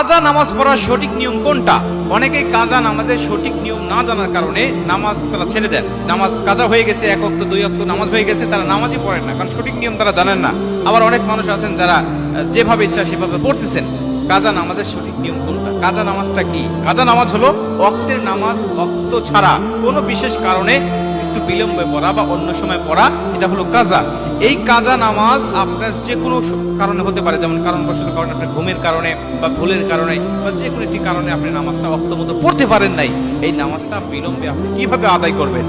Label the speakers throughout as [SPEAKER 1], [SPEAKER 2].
[SPEAKER 1] কাজা নামাজ পড়ার সঠিক নিয়ম কোনটা? অনেকে কাজা নামাজের সঠিক নিয়ম না জানার কারণে নামাজ তারা ছেড়ে দেন। নামাজ কাজা হয়ে গেছে, এক অক্ত দুই অক্ত নামাজ হয়ে গেছে, তারা নামাজই পড়েন না, কারণ সঠিক নিয়ম তারা জানেন না। আবার অনেক মানুষ আছেন যারা যেভাবে ইচ্ছা সেভাবে পড়তেছেন। কাজা নামাজের সঠিক নিয়ম কোনটা? কাজা নামাজটা কি? কাজা নামাজ হলো অক্তের নামাজ অক্ত ছাড়া। কোনো বিশেষ কারণে বিলম্বে পড়া বা অন্য সময় পড়া, এটা হলো কাজা। এই কাজা নামাজ আপনার যে কোনো কারণে হতে পারে, যেমন কারণবশত কারণে আপনার ঘুমের কারণে বা ভুলের কারণে বা যে কোনো একটি কারণে আপনি নামাজটা অক্ত মতো পড়তে পারেন নাই। এই নামাজটা বিলম্বে আপনি কীভাবে আদায় করবেন?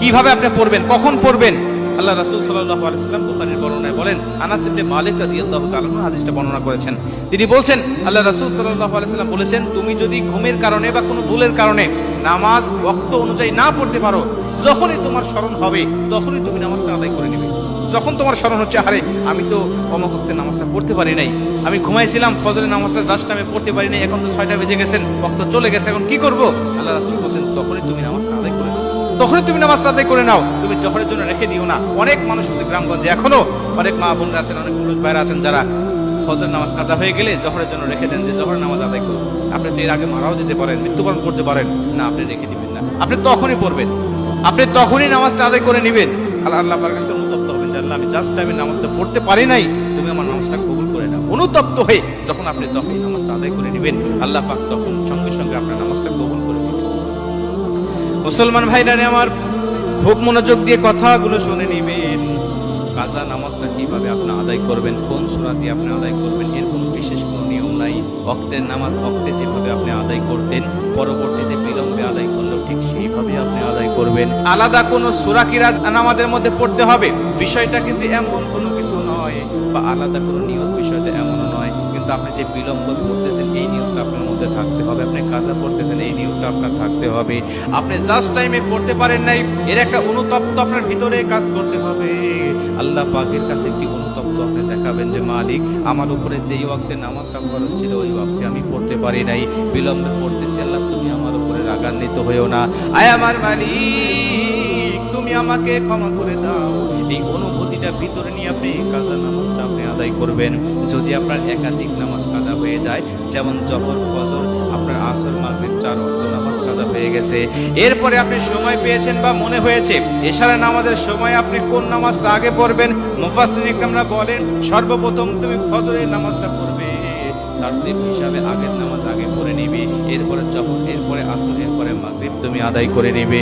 [SPEAKER 1] কীভাবে আপনি পড়বেন? কখন পড়বেন? আল্লাহ রাসূল সাল্লাল্লাহু আলাইহি সাল্লাম বুখারীর বর্ণনায় বলেন, আনাস ইবনে মালিক রাদিয়াল্লাহু তাআলা আনহু হাদিসটা বর্ণনা করেছেন। তিনি বলছেন, আল্লাহ রাসূল সাল্লাল্লাহু আলাইহি সাল্লাম বলেছেন, তুমি যদি ঘুমের কারণে বা কোনো ভুলের কারণে নামাজ ওয়াক্ত অনুযায়ী না পড়তে পারো, যখনই তোমার স্মরণ হবে, তখনই তুমি নামাজটা আদায় করে নেবে। যখন তোমার স্মরণ হচ্ছে, আরে, আমি তো অমক নামাজটা পড়তে পারি নাই। আমি ঘুমাইছিলাম, ফজরের নামাজটা জাস্ট আমি পড়তে পারি নাই, এখন তো ছয়টা বেজে গেছেন বক্ত চলে গেছে, এখন কি করব? আল্লাহ রাসূল বলছেন, তখনই তুমি নামাজটা আদায় তখনই তুমি নামাজ আদায় করে নাও। তুমি জহরের জন্য রেখে দিও না। অনেক মানুষ আছে গ্রামগঞ্জে এখনও। অনেক মা বোনরা আছেন, অনেক পুরুষ ভাইরা আছেন যারা ফজর নামাজ কাজা হয়ে গেলে জহরের জন্য রেখে দেন যে জহরের নামাজ আদায় করুন। আপনি তো এর আগে মারাও যেতে পারেন, মৃত্যুবরণ করতে পারেন। না, আপনি রেখে দিবেন না। আপনি তখনই পড়বেন। আপনি তখনই নামাজটা আদায় করে নেবেন। আল্লাহ আল্লাহ কাছে অনুতপ্ত হবেন যে, আল্লাহ, আমি জাস্ট আমি নামাজটা পড়তে পারি নাই। তুমি আমার নামাজটা কবুল করে নাও। অনুতপ্ত হয়ে যখন আপনি তখনই নামাজটা আদায় করে নেবেন, আল্লাহ পাক তখন সঙ্গে সঙ্গে আপনার নামাজটা কবুল করে মুসলমান ভাইরা আমার খুব মনোযোগ দিয়ে কথাগুলো শুনে নেবেন। কাজা নামাজটা কীভাবে আপনি আদায় করবেন, কোন সূরা দিয়ে আপনি আদায় করবেন, এর কোনো বিশেষ কোনো নিয়ম নাই। অক্তের নামাজ অক্তে যেভাবে আপনি আদায় করতেন, পরবর্তীতে বিলম্বে আদায় করলেও ঠিক সেইভাবে আপনি আদায় করবেন। আলাদা কোনো সূরা কিরাত নামাজের মধ্যে পড়তে হবে? বিষয়টা কিন্তু এমন কোনো কিছু নয়, বা আলাদা কোনো নিয়ম বিষয়টা কিন্তু আপনি যে বিলম্ব করতেছেন, এই নিয়মটা আপনার মধ্যে থাকতে হবে, আপনি কাজা করতেছেন, এই নিয়মটা আপনার থাকতে হবে। আপনি জাস্ট টাইমে পড়তে পারেন নাই, এর একটা অনুতপ্ত আপনার ভিতরে কাজ করতে হবে। আল্লাহ পাকের কাছে একটি অনুতপ্ত আপনি দেখাবেন যে, মালিক, আমার উপরে যেই ওয়াক্তে নামাজটা ফরজ ছিল, ওই ওয়াক্তে আমি পড়তে পারি নাই। বিলম্বে পড়তেছি, আল্লাহ, তুমি আমার উপরে রাগান্বিত হয়েও না। আয় আমার মালিক, তুমি আমাকে ক্ষমা করে দাও। এই অনুভূতিটা ভিতরে নিয়ে আপনি কাজা নামাজটা আপনি আদায় করবেন। যদি আপনার একাধিক নামাজ কাজা হয়ে যায়, যেমন জহর, ফজর, আপনার আসর, মাগরিব চার অক্ত নামাজ কাজা হয়ে গেছে। এরপরে আপনি সময় পেয়েছেন বা মনে হয়েছে, এশারা নামাজের সময় আপনি কোন নামাজটা আগে পড়বেন? মুফাসসির ইকরামরা বলেন, সর্বপ্রথম তুমি ফজরের নামাজটা পড়বে। তারতিব হিসাবে আগের নামাজ আগে পড়ে নিবে, এরপরে জহর, এরপরে আসর, এরপরে মাগরিব তুমি আদায় করে নিবে।